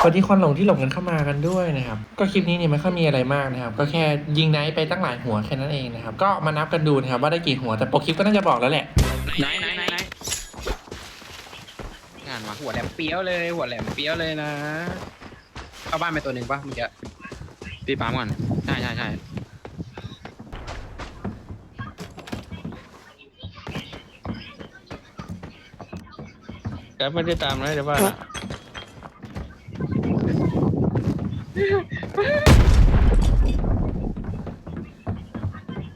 สวัสดีคนหลงที่หลงกันเข้ามากันด้วยนะครับ ก็คลิปนี้เนี่ยไม่ค่อยมีอะไรมากนะครับ ก็แค่ยิงไนท์ไปตั้งหลายหัวแค่นั้นเองนะครับ ก็มานับกันดูนะครับว่าได้กี่หัวแต่โปรคลิปก็น่าจะบอกแล้วแหละ ไหนไหนไหนไหนงานวะหัวแหลมเปี้ยวเลย หัวแหลมเปี้ยวเลยนะ เข้าบ้านไปตัวหนึ่งปะเมื่อกี้ตีปั๊มก่อน ใช่ใช่ใช่แกไม่ได้ตามนะเดี๋ยวว่า นะ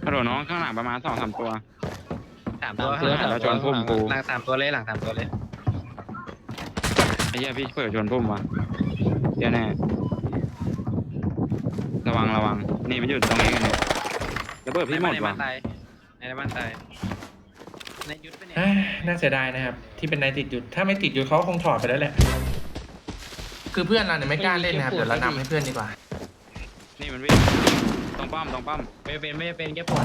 ฮัลโหลน้องข้างหลังประมาณสองสามตัว สามตัวเพื่อเราชนพุ่มกู หลังสามตัวเลยหลังสามตัวเลย ไอ้เหี้ยพี่เปิดชนพุ่มวะเดี๋ยวแน่ระวังระวัง นี่มันอยู่ตรงนี้กันเนี่ยระเบิดในพี่หมบ้านดในวะบ้านตายในบ้านตายในยุทธไปเนี่ย อ่าน่าเสียดายนะครับ ที่เป็นนายติดหยุด ถ้าไม่ติดหยุดเขาคงถอดไปแล้วแหละ คือเพื่อนเราเนี่ยไม่กล้าเล่นนะครับเดี๋ยวเรานำให้เพื่อนดีกว่า นี่มันวิ่งตรงป้อมตรงป้อมไม่เป็นไม่เป็นแค่ปวด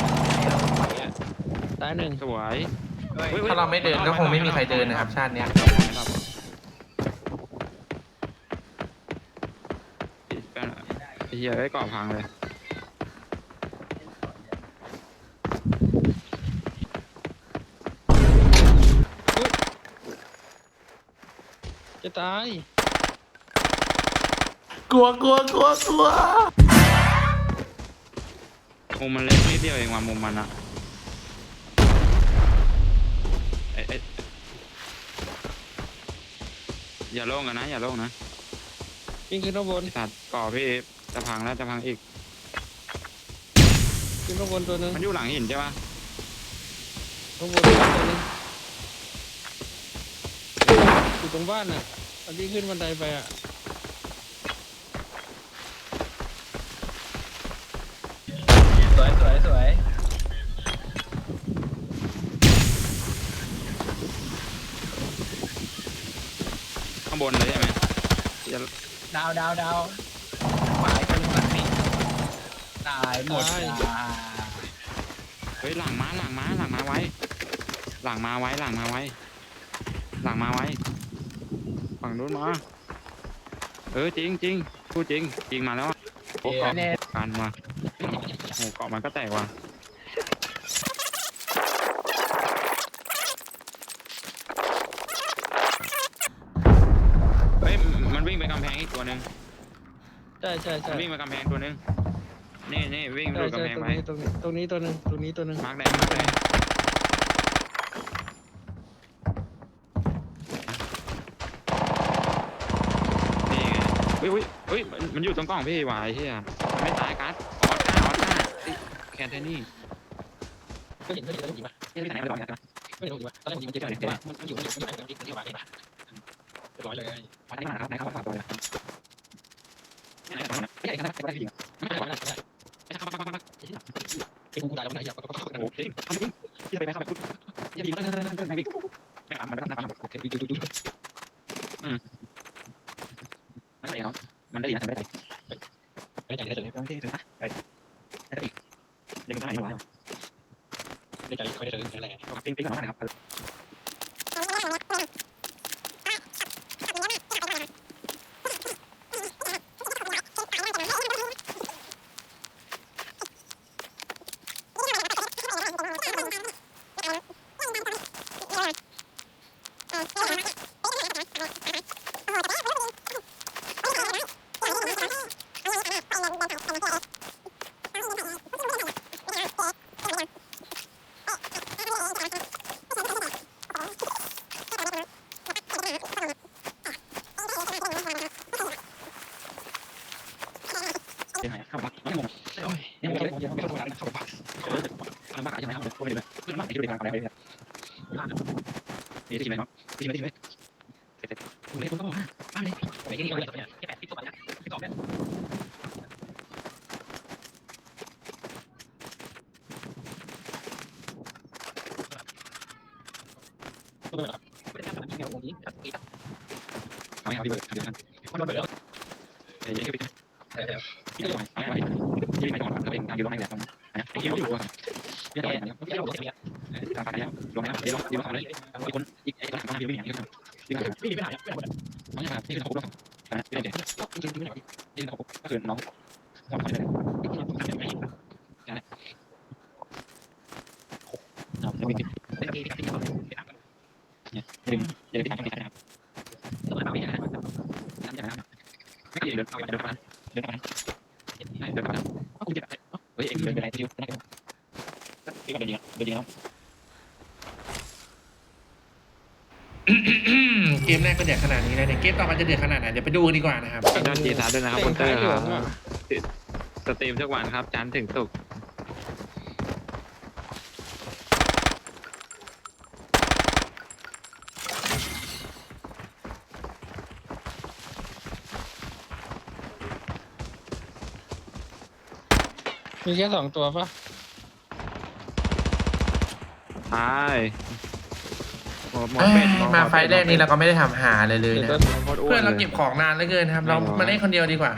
ตายหนึ่งสวยเฮ้ยถ้าเราไม่เดินก็คงไม่มีใครเดินนะครับชาติเนี้ยไอ้เหี้ยไอ้ยเกาะพังเลยจะตาย กลัวกลัวกลัวกลัวมุมมันเล็กนิดเดียวเองว่ะมุมมันอะเอ้ยเอ้ยอย่าโล่งกันนะ อย่าโล่งนะวิ่งขึ้นข้างบนไอ้สัตว์ก่อพี่จะพังแล้วจะพังอีก ขึ้นข้างบนตัวหนึ่งมันอยู่หลังหินใช่ปะข้างบนตัวหนึงอยู่ตรงบ้านน่ะอันที่ขึ้นบันไดไปอะ สวยสวยสวย ข้างบนเลยใช่ไหมจะดาวดาวดาวขวาอีกคนหนึ่งหลังนี่ตายหมดจ้าเฮ้ยหลังมาหลังมาหลังมาไว้ หลังมาไว้หลังมาไว้ หลังมาไว้ ฝั่งนู้นมา เออจริงจริงพูดจริง จริงมาแล้วอะโอ้เกาะเน่กันมาโอ้เกาะมันก็แตกว่ะเฮ้ยมันวิ่งไปกำแพงอีกตัวหนึ่ง ใช่ใช่มัใช่นวิ่งไปกำแพงตัวหนึ่งนี่นี่วิ่งไปใช่ดูใช่กำแพงตรงไว้นี้ตรงนี้ตรงนี้ตัวหนึ่งตรงนี้ตัวหนึ่งมาร์กแดงมาร์กแดงนี่ไงเฮ้ยเฮ้ยเฮ้ยมันมันอยู่ตรงกล้องพี่วายเฮียมันไม่ตายกัสออสการ์ออสการ์เอ้ยแคนเทนี่ก็เห็นก็เห็นแล้วยิงปะเฮ้ยไปไหนไปไหนไปไหนไม่เห็นยิงปะตอนแรกมันยิงมันเจ็บแต่ว่ามันอยู่มันอยู่มันอยู่มันอยู่ที่วางเองปะเรียบร้อยเลยไปไหนมาครับไหนเข้ามาตัวเลย ไหนไหนไหนไอ้ไอ้ไอ้ไอ้ยิงไม่ได้ไม่ได้ไม่ได้ไอ้เข้ามาเข้ามาเข้ามาไอ้กูตายแล้วมันไหนอยากก็ก็ก็โอ้โหจริงทำจริงที่จะไปข้าไปปุ๊บอย่ยิงไม่ได้ไม่ได้ไม่ได้ไม่อ่านมันไม่ได้ไม่ได้โอเคดูดูดูดูอืมมันได้เหรอมันได้ยินแต่ไม่ได้ไม่ได้ใจได้เลยไม่ได้ถึงนะไปได้อีกยังไม่ได้หรอไม่ได้ใจไม่ได้เลยอะไรปิ้งปิ้งหน่อยนะครับ ยังไงครับไม่งงยังไม่ยังไม่เข้ามาเข้ามาทำบ้าใช่ไหมครับไม่ได้ เพื่อนบ้านที่ดูดีอะไรไปเนี่ยนี่ที่ไหนเนาะที่ไหนที่ไหน เดินไปไหนที่อยู่นั่นก็ที่ก็เดินยิงเดินยิงแล้ว เกมแรกก็เดือดขนาดนี้แล้วเนี่ยเกมต่อมาจะเดือดขนาดไหนเดี๋ยวไปดูกันดีกว่านะครับขอโทษทีครับด้วยนะครับคุณเตอร์ครับสตรีมทุกวันครับจันทร์ถึงศุกร์มีแค่สองตัวปะใช่ หมอหมอเอ้ยเป็ดหมาไฟล์แรกนี้เราก็ไม่ได้ทำหาเลยเลยเดี๋ยวนะก็โคตรอ้วเพื่อนนเราเลยเก็บของนานเหลือเกินครับ เราไม่ไหวมาเล่นคนเดียวดีกว่า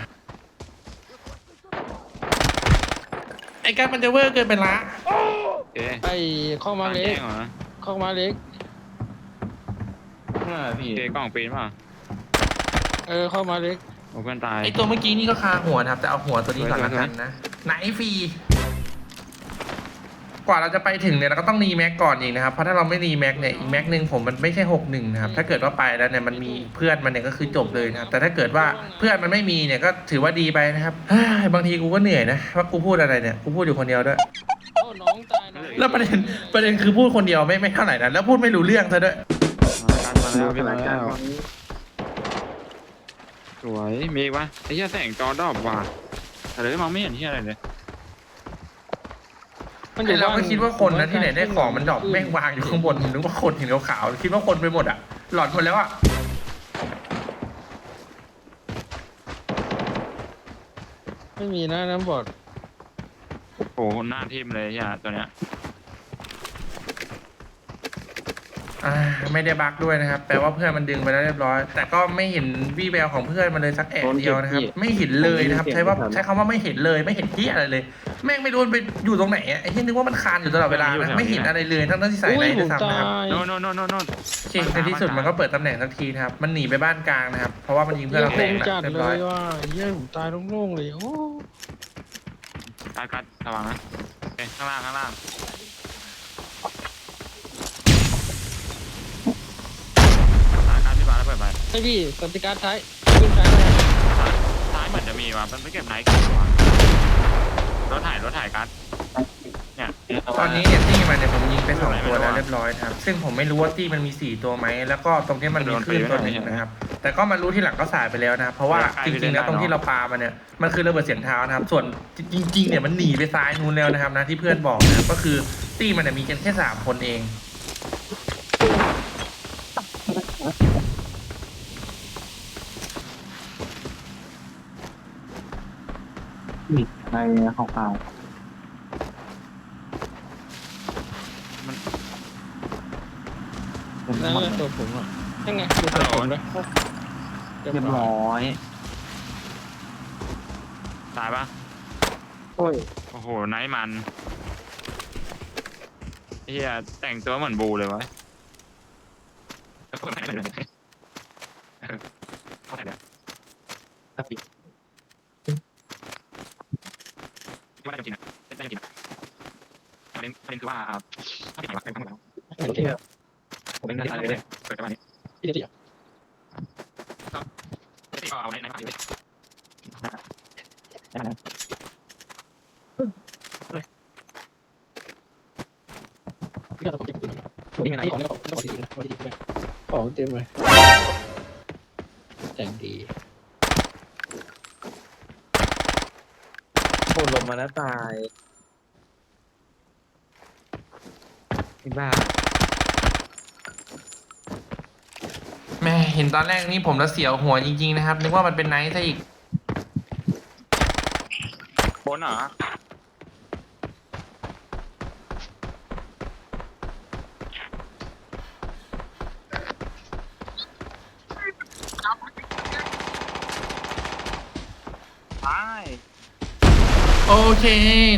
ไอ้การมันจะเวอร์เกินไปละโอเคไอ้ข้อมาเล็แจ้กงเหรอข้อมาเล็กอ่าพี่โอเคกล่องปีนเปล่ะเออข้อมาเล็กโอ้เพื่อนตาย ไอ้ตัวเมื่อกี้นี่ก็คาหัวนะครับ แต่เอาหัวตัวนี้ก่อนละกันนะไหนฟรีก ว่าเราจะไปถึงเนี่ยเราก็ต้องรีแม็กก่อนอีกนะครับ เพราะถ้าเราไม่รีแม็กเนี่ยอีกแม็กหนึ่งผมมันไม่ใช่หกหนึ่งนะครับ ถ้าเกิดว่าไปแล้วเนี่ยมันมีเพื่อนมันเนี่ยก็คือจบเลยนะครับ แต่ถ้าเกิดว่าเพื่อนมันไม่มีเนี่ยก็ถือว่าดีไปนะครับเฮ้ยบางทีกูก็เหนื่อยนะว่ากูพูดอะไรเนี่ยกูพูดอยู่คนเดียวด้วยโอ้น้องตายน้องแล้วประเด็นประเด็นคือพูดคนเดียวไม่ไม่เท่าไหร่นะแล้วพูดไม่รู้เรื่องซะด้วยมากันมาแล้วพี่มาแล้วสวยมีอีกปะไอ้เหี้ยแสงจอดอบว่ะแต่เลยมองไม่เห็นที่อะไรเลย มันอยู่เราบ้ก็คิดว่าคนนะที่ไหนได้ของมันดรอกแม่งวางอยู่ข้างบนนึกว่าคนเห็นขาวๆคิดว่าคนไปหมดอะ หลอดหมดแล้วอะไม่มีนะน้ำบอดโอ้โหหน้าทิมเลยใช่ตัวเนี้ย อ่าไม่ได้บั๊กด้วยนะครับ แปลว่าเพื่อนมันดึงไปแล้วเรียบร้อย แต่ก็ไม่เห็นวี่แววของเพื่อนมันเลยสักแอะเดียวนะครับ ไม่เห็นเลยนะครับ ใช้ว่าใช้คำว่าไม่เห็นเลย ไม่เห็นที่อะไรเลย แม่งไม่รู้มันไปอยู่ตรงไหนอะไอ้ที่นึกว่ามันคานอยู่ตลอดเวลานะไม่เห็นอะไรเลยทั้งที่ใส่อุ้ในยผด้วยมซ้ำตานะครับยโน่นโน่นโน่นโน่นโน่นโอเคในที่สุดมันก็เปิดตำแหน่งสักทีนะครับ มันหนีไปบ้านกลางนะครับ เพราะว่ามันยิงเพื่อนเราผแตกมแล้วจัดเรียบเลร้อยยว่าเยี่ยผมตายโล่งๆเลยโอ้กัดกัดระวังนะโอเคข้างล่างข้างล่าง ดกัดพี่บาสแล้วเปิดไปไอพี่สติการท้ายขึ้นท้ายเลยซ้ายซ้ายเหมือนจะมีว่ะมันไม่เก็บไหนกันวะรถถ่ายรถถ่ายกัดเนี่ยตอนนี้เนี่ยตี้มันเนี่ยผมยิงไปสองตัวแล้วเรียบร้อยนะครับ ซึ่งผมไม่รู้ว่าตี้มันมีสี่ตัวไหม แล้วก็ตรงที่มันมีคลื่นตัวหนึ่งนะครับ แต่ก็มารู้ที่หลังก็สายไปแล้วนะครับ เพราะว่าจริงๆแล้วตรงที่เราปามันเนี่ย มันคือระเบิดเสียงเท้านะครับ ส่วนจริง ๆ เนี่ยมันหนีไปซ้ายนู้นแล้วนะครับนะที่เพื่อนบอกนะครับก็คือตี้มันเนี่ยมีกันแค่สามคนเอง ในของเปล่านั่นแหละตัวผมอะยังไงดูตัวผมด้วยเรียบร้อยร้อย ตายปะโอ้ย โอ้โหไนท์มันเฮียแต่งตัวเหมือนบูเลยวะแล้วคนไหนเลยเข้าไหนเนี่ยถ้าปิดว่าได้จริงนะได้จริงนะ ว่าถ้าปิดหลักเป็นทั้งหมดแล้วไม่เทียวผมเป็นนักศึกษาเลยเกิดจากวันนี้พี่เที่ยวก็เอาในในมาเลยได้ไหมพี่ก็ต้องเก็บตัวนี้ไงของต้องต้อดีนะดีด้วยของเต็มเลยแต่งดีคนลงมาแล้วตาย ที่บ้าแม่เห็นตอนแรกนี่ผมแล้วเสียวหัวจริงๆนะครับ นึกว่ามันเป็นไนท์ซะอีก บนเหรอ เค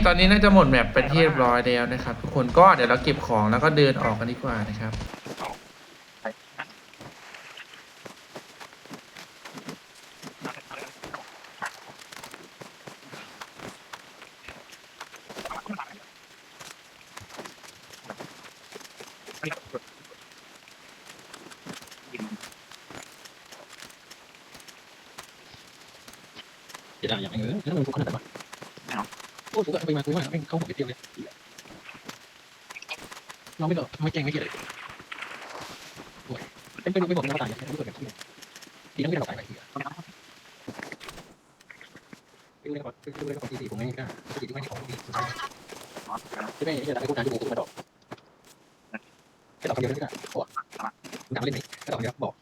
ตอนนี้น่าจะหมดแมปเป็นที่เรียบร้อยแล้วนะครับ ทุกคนก็เดี๋ยวเราเก็บของแล้วก็เดินออกกันดีกว่านะครับเดี๋ยวยังไงเออแล้วมันทุกคนแบบว่ โอ้ฟุกอะไปมาคุยมาไม่เข้าหัวไปเที่ยวเลยเราไม่หรอกไม่แกงไม่เกี่ยวเลยโอ้ยเป็นไปดูไม่บอกเราตายอย่ไม่เกิดแบบที่ทีนั้นไม่ได้เราตายไปทีอะไปดูเลยก่อนไปดูเลยก่อนทีสี่ผมไม่กล้าทีที่ไม่ได้ของดีสุดท้ายที่ไม่จะได้กูการที่กูมาดอกแค่ดอกเดียวนี่ก็ขอดังเล่นนี่แค่ดอกเดียวบอก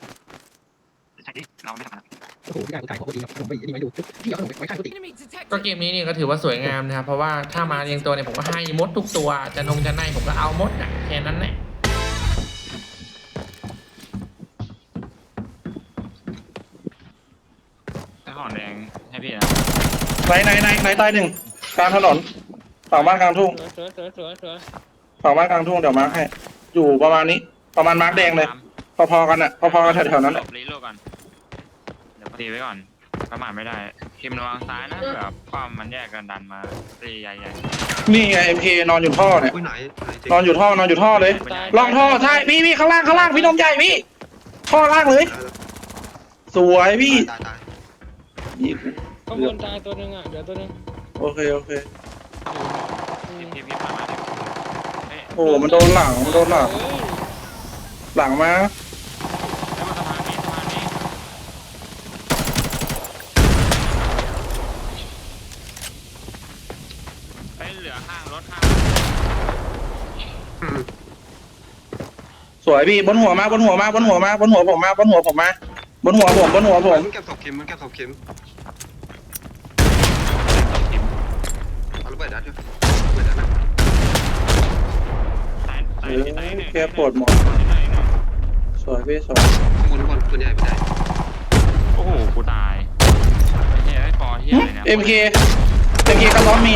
ใช่ดิเราไม่ทำนะโอ้โหพี่การขายของดีนะผมไปนี่ไม่ดูพี่เอาขนมไปขายเขาติ Enemy ก็ detected. เกมนี้นี่ก็ถือว่าสวยงามนะครับ เพราะว่าถ้ามาเรียงตัวเนี่ยผมก็ให้มดทุกตัว จะนงจะในผมก็เอามดอะแค่นั้นแหละถ้าห่อแดงให้พี่นะไหนไหนไหนไหนใต้หนึ่งกลางถนนฝั่งบ้านกลางทุ่งสวยสวยสวยสวยฝั่งบ้านกลางทุ่งเดี๋ยวมาร์คให้ อยู่ประมาณนี้ ประมาณมาร์คแดงเลย พอๆกันอะพอๆกันแถวๆนั้นหลอะบรีโลก่อน เดี๋ยวตีไว้ก่อน ประมาทไม่ได้ทีมระวังซ้ายนะเผื่อป้อมมันแยกกันดันมาตีใหญ่นี่ไงเอ็มคนอนอยู่ท่อเนี่ย อุ้ยไหนไหนจริงนอนอยู่ท่อนอนอยู่ท่อเลยๆล่องท่อใช่พี่พี่ข้างล่างข้างล่างพี่นมใหญ่พี่ ท่อล่างเลย สวยพี่ ตายตายข้างบนตายตัวหนึ่งอะเดี๋ยวตัวหนึ่งโอเคโอเคพี่พี่พี่มามาดิเฮ้ยโอ้มันโดนหลังมันโดนหลัง เฮ้ยหลังมา แล้วมาสะพานนี้สะพานนี้เฮ้ยเหลือข้างรถข้าง ส วยพี่บนหัวมาบนหัวมาบนหัวมาบนหัวผมมาบนหัวผมมาบนหัวผมบนหัวผมมันเก็บศพเข็มมันเก็บศพเข็มเอาระเบิดดัดด้วยระเบิดดัดนะซ้ายซ้าเอยอซ้ายหนึ่งแกปวดหมดซ้ายหนึ่งสวยพี่สวยข้างบนข้างบนปืนใหญ่ไม่ได้โอ้โหกูตายไอ้เหี้ยไอ้ปอเหี้ยอะไรเนี่ยเอ็มเคเอ็มเคกระล้อมมี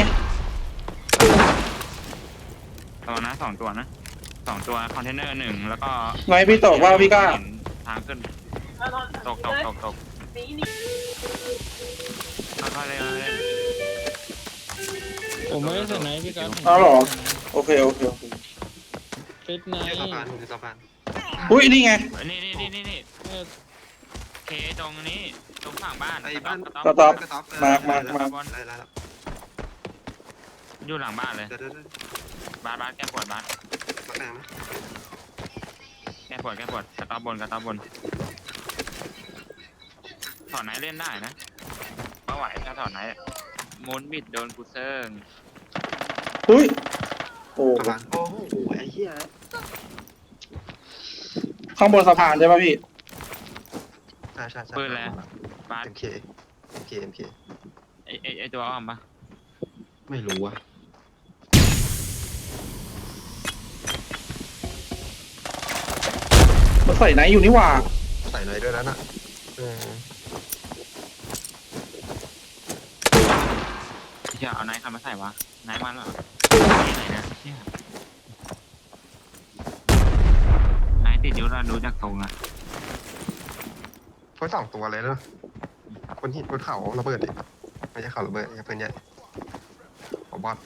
ตัวนะสองตัวนะ สองตัวคอนเทนเนอร์หนึ่งแล้วก็ไงพี่ตกว่าพี่กล้า ทางขึ้นตกตกตกตกค่อยๆเลยเลยผมไม่ได้ใส่ไหนพี่การเอาเหรอ โอเคโอเคโอเคฟิตไนที่ท์สะพานที่สะพานอุ้ยนี่ไงเอ้ยนี่นี่นี่นี่นี่เออเคตรงนี้ตรงฝั่งบ้านไอ้บ้านกระต๊อบกระต๊อบกระต๊อบมามามาได้แล้วอยู่หลังบ้านเลยเดี๋ยวเดี๋ยวเดี๋ยว บ้านบ้านแก้ปวดบ้านปักแดงไหมแก้ปวดแก้ปวดกระต๊อบบนกระต๊อบบน ถอนไหนเล่นได้นะก็ไหวถ้าถอนไหนมุนบิดโดนกูเซิงอุ้ยโอ้สะพานโอ้โหไอ้เหี้ยข้างบนสะพานใช่ป่ะพี่ ใช่ใช่ใช่ปืนแล้วบ้านเอ็มเคเอ็มเคเอ็มเคไอไอไอตัวอ้อมปะไม่รู้อะ ใส่ไหนอยู่นี่หว่าใส่หน่อยด้วยแล้วน่ะเออเชี่ยเอาไนท์ใครมาใส่วะไนท์มันเหรอไหนนะเชี่ยไนท์ติดยุทธอะดูจากทรงอะเพราะสองตัวเลยเนาะคนหินบนเขาระเบิดดิไม่ใช่เขาระเบิดไอ้เพื่อนใหญ่ของบอส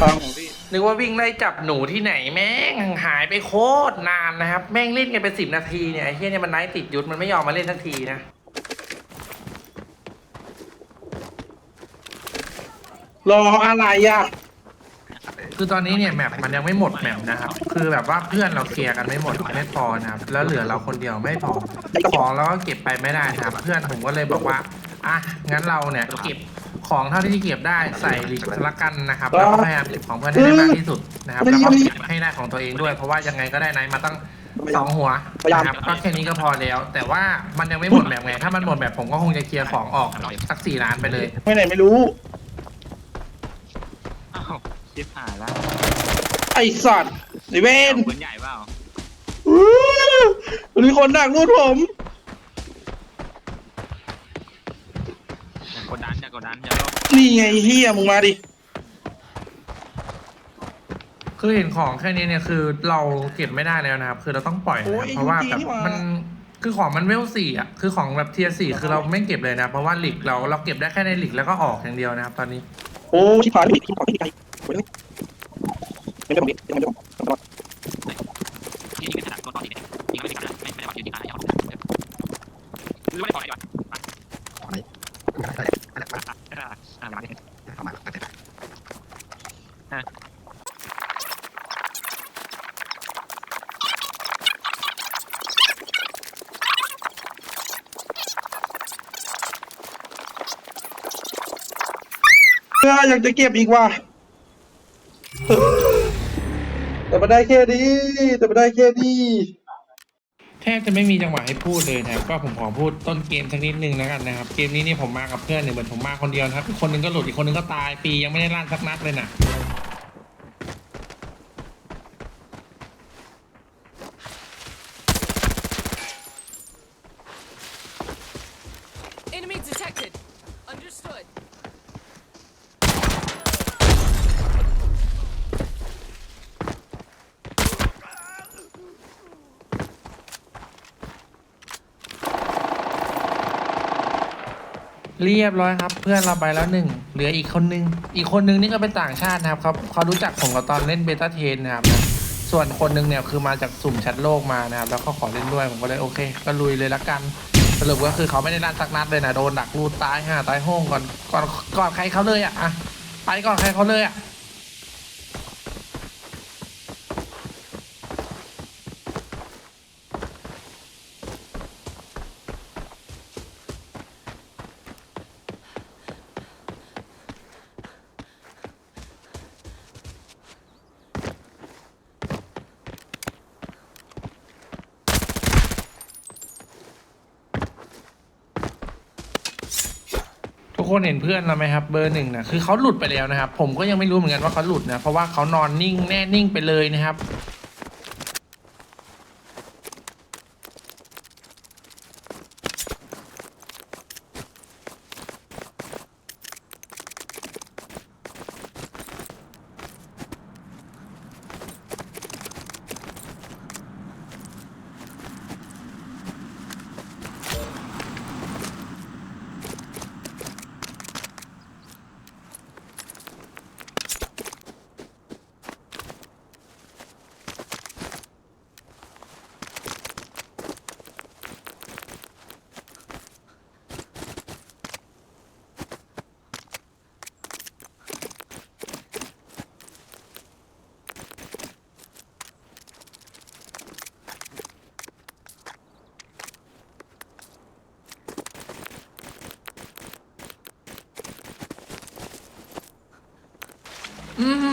ทางของพี่ นึกว่าวิ่งไล่จับหนูที่ไหนแม่งหายไปโคตรนานนะครับ แม่งเล่นกันเป็นสิบนาทีเนี่ยไอ้เฮียเนี่ยมันไนท์ติดยุทธมันไม่ยอมมาเล่นสักทีนะรออะไรอะคือตอนนี้เนี่ยแมปมันยังไม่หมดแมปนะครับ คือแบบว่าเพื่อนเราเคลียร์กันไม่หมดไม่พอนะครับ แล้วเหลือเราคนเดียวไม่พอของเราก็เก็บไปไม่ได้นะครับ เพื่อนผมก็เลยบอกว่าอะงั้นเราเนี่ยเก็บ ของเท่าที่เก็บได้ใส่ลิกละกันนะครับแล้วก็พยายามเก็บของเพื่อนให้ได้มากที่สุดนะครับแล้วก็เก็บให้ได้ของตัวเองด้วย เพราะว่ายังไงก็ได้ไนท์มาตั้งสองหัวนะครับก็แค่นี้ก็พอแล้ว แต่ว่ามันยังไม่หมดแบบไง ถ้ามันหมดแบบผมก็คงจะเคลียร์ของออกสักสี่ล้านไปเลยไม่ไหนไม่รู้ อ้าวชิบหายแล้วไอสัตว์ไอเวนเอาปืนใหญ่เปล่า อื้อมีคนดักรูดผม ก ดดันอย่ากดดันอย่าลบนี่ไงเฮียมึงมาดิคือเห็นของแค่นี้เนี่ยคือเราเก็บไม่ได้แล้วนะครับ คือเราต้องปล่อยนะครับเพราะว่าแบบมันคือของมันเวลสี่อะคือของแบบเทียสี่คือเราไม่เก็บเลยนะ เพราะว่าหลีกเราเราเก็บได้แค่ในหลีกแล้วก็ออกอย่างเดียวนะครับ ตอนนี้โอ้ชิบหายไม่ผิดชิบหายไม่ผิดใครไม่ได้ไม่ได้ผมไม่ได้ผมตลอดยิงไม่ถนัดตัวต่อดียิงไม่ถนัดไม่ไม่ได้ว่ายิงอะไรอย่างเงี้ยหรือว่าได้ต่อไหนวะ ขอไหนได้ได้ได้ได้ อ่าอ่ามาดิ เข้ามาก็ได้ เพื่ออยากจะเก็บอีกว่ะแต่มาได้แค่นี้แต่มาได้แค่นี้แทบจะไม่มีจังหวะให้พูดเลยนะครับก็ผมขอพูดต้นเกมสักนิดนึงแล้วกันนะครับ เกมนี้นี่ผมมากับเพื่อนเนี่ยเหมือนผมมาคนเดียวนะครับอีกคนนึงก็หลุดอีกคนนึงก็ตายปียังไม่ได้ลั่นสักนัดเลยนะ เรียบร้อยครับ เพื่อนเราไปแล้วหนึ่งเหลืออีกคนนึง อีกคนนึงนี่ก็เป็นต่างชาตินะครับเขาเขารู้จักผมกับตอนเล่นเบต้าเทนนะครับ ส่วนคนนึงเนี่ยคือมาจากสุ่มแชทโลกมานะครับ แล้วเขาขอเล่นด้วยผมก็เลยโอเค ก็ลุยเลยละกันสรุปก็คือเขาไม่ได้ลั่นสักนัดเลยนะโดนดักลูดตายห่าตายห้องก่อนก่อนก่อนใครเขาเลยอะอะไปก่อนใครเขาเลยอะ คนเห็นเพื่อนเราไหมครับ เบอร์หนึ่งนะคือเขาหลุดไปแล้วนะครับ ผมก็ยังไม่รู้เหมือนกันว่าเขาหลุดนะเพราะว่าเขานอนนิ่งแน่นิ่งไปเลยนะครับ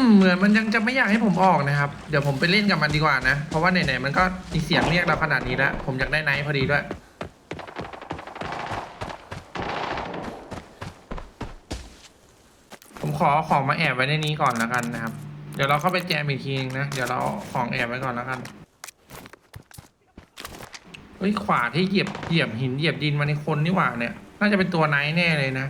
มเหมือนมันยังจะไม่อยากให้ผมออกนะครับ เดี๋ยวผมไปเล่นกับมันดีกว่านะ เพราะว่าไหนๆมันก็มีเสียงเรียกเราขนาดนี้แล้ว ผมอยากได้ไนท์พอดีด้วย ผมขอของมาแอบไว้ในนี้ก่อนแล้วกันนะครับ เดี๋ยวเราเข้าไปแจมอีกทีนึงนะ เดี๋ยวเราเอาของแอบไว้ก่อนแล้วกันเฮ้ยขวาที่เหยียบเหยียบหินเหยียบดินมาในคนนี่หว่าเนี่ย น่าจะเป็นตัวไนท์แน่เลยนะ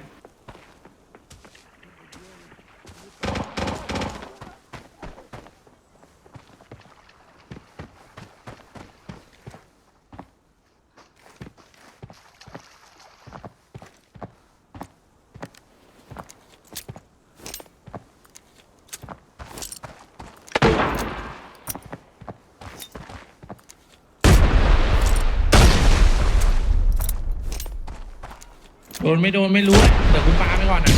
โดนไม่โดนไม่รู้เดี๋ยวกูปาไปก่อนนะ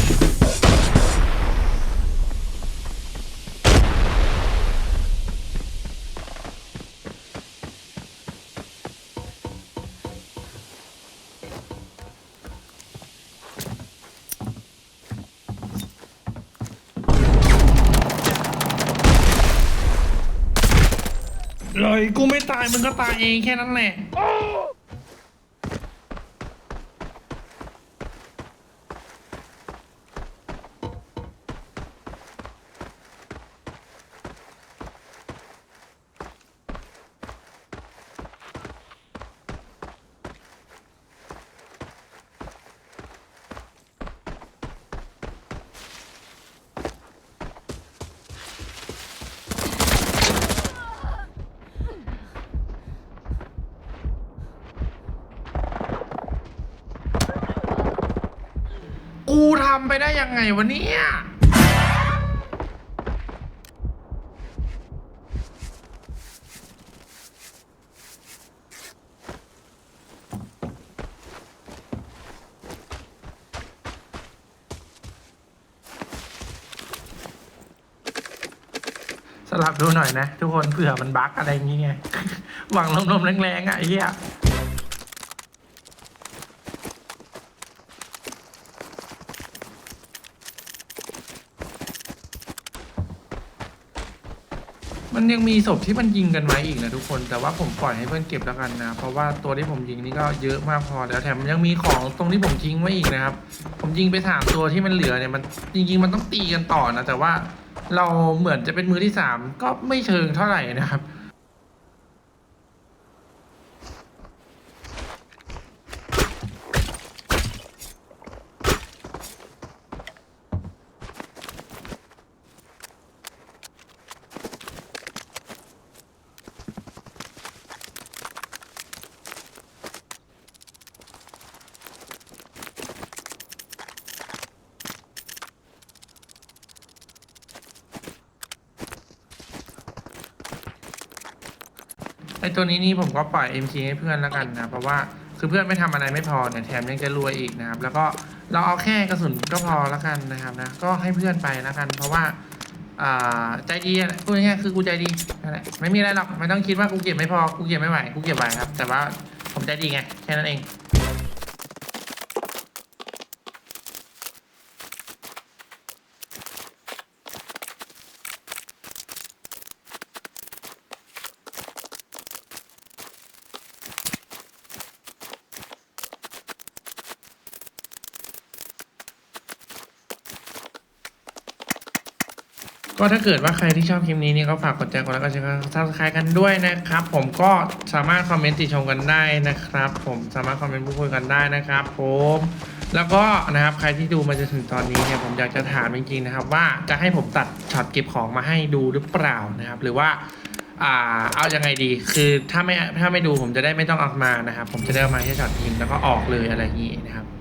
เลยกูไม่ตายมึงก็ตายเองแค่นั้นแหละำไปได้ยังไงวะเนี่ยสลับดูหน่อยนะ ทุกคนเผื่อมันบั๊กอะไรอย่างเงี้ยหวังลมๆแรงๆอะไอ้เหี้ย มันยังมีศพที่มันยิงกันไว้อีกนะทุกคน แต่ว่าผมปล่อยให้เพื่อนเก็บแล้วกันนะ เพราะว่าตัวที่ผมยิงนี่ก็เยอะมากพอแล้วแถมยังมีของตรงที่ผมทิ้งไว้อีกนะครับ ผมยิงไปสามตัวที่มันเหลือเนี่ยมันจริงๆมันต้องตีกันต่อนะ แต่ว่าเราเหมือนจะเป็นมือที่สามก็ไม่เชิงเท่าไหร่นะครับ ตัวนี้นี่ผมก็ปล่อย MT ให้เพื่อนแล้วกันนะ เพราะว่าคือเพื่อนไม่ทำอะไรไม่พอเนี่ยแถมยังจะรวยอีกนะครับ แล้วก็เราเอาแค่กระสุนก็พอแล้วกันนะครับนะ ก็ให้เพื่อนไปแล้วกัน เพราะว่าอ่าใจดีอะพูดง่ายๆคือกูใจดีนั่นแหละไม่มีอะไรหรอกไม่ต้องคิดว่ากูเก็บไม่พอกูเก็บไม่ไหวกูเก็บไหวครับ แต่ว่าผมใจดีไงแค่นั้นเอง ก็ถ้าเกิดว่าใครที่ชอบคลิปนี้นี่ก็ฝากกดแชร์กดไลค์กดแชร์กดซับสไครต์กันด้วยนะครับ ผมก็สามารถคอมเมนต์ติชมกันได้นะครับ ผมสามารถคอมเมนต์พูดคุยกันได้นะครับ ผมแล้วก็นะครับใครที่ดูมาจนถึงตอนนี้เนี่ยผมอยากจะถามจริงๆนะครับ ว่าจะให้ผมตัดช็อตเก็บของมาให้ดูหรือเปล่านะครับ หรือว่าอ่าเอายังไงดีคือถ้าไม่ถ้าไม่ดูผมจะได้ไม่ต้องเอามานะครับ ผมจะได้มาแค่ช็อตยิงแล้วก็ออกเลยอะไรอย่างนี้นะครับ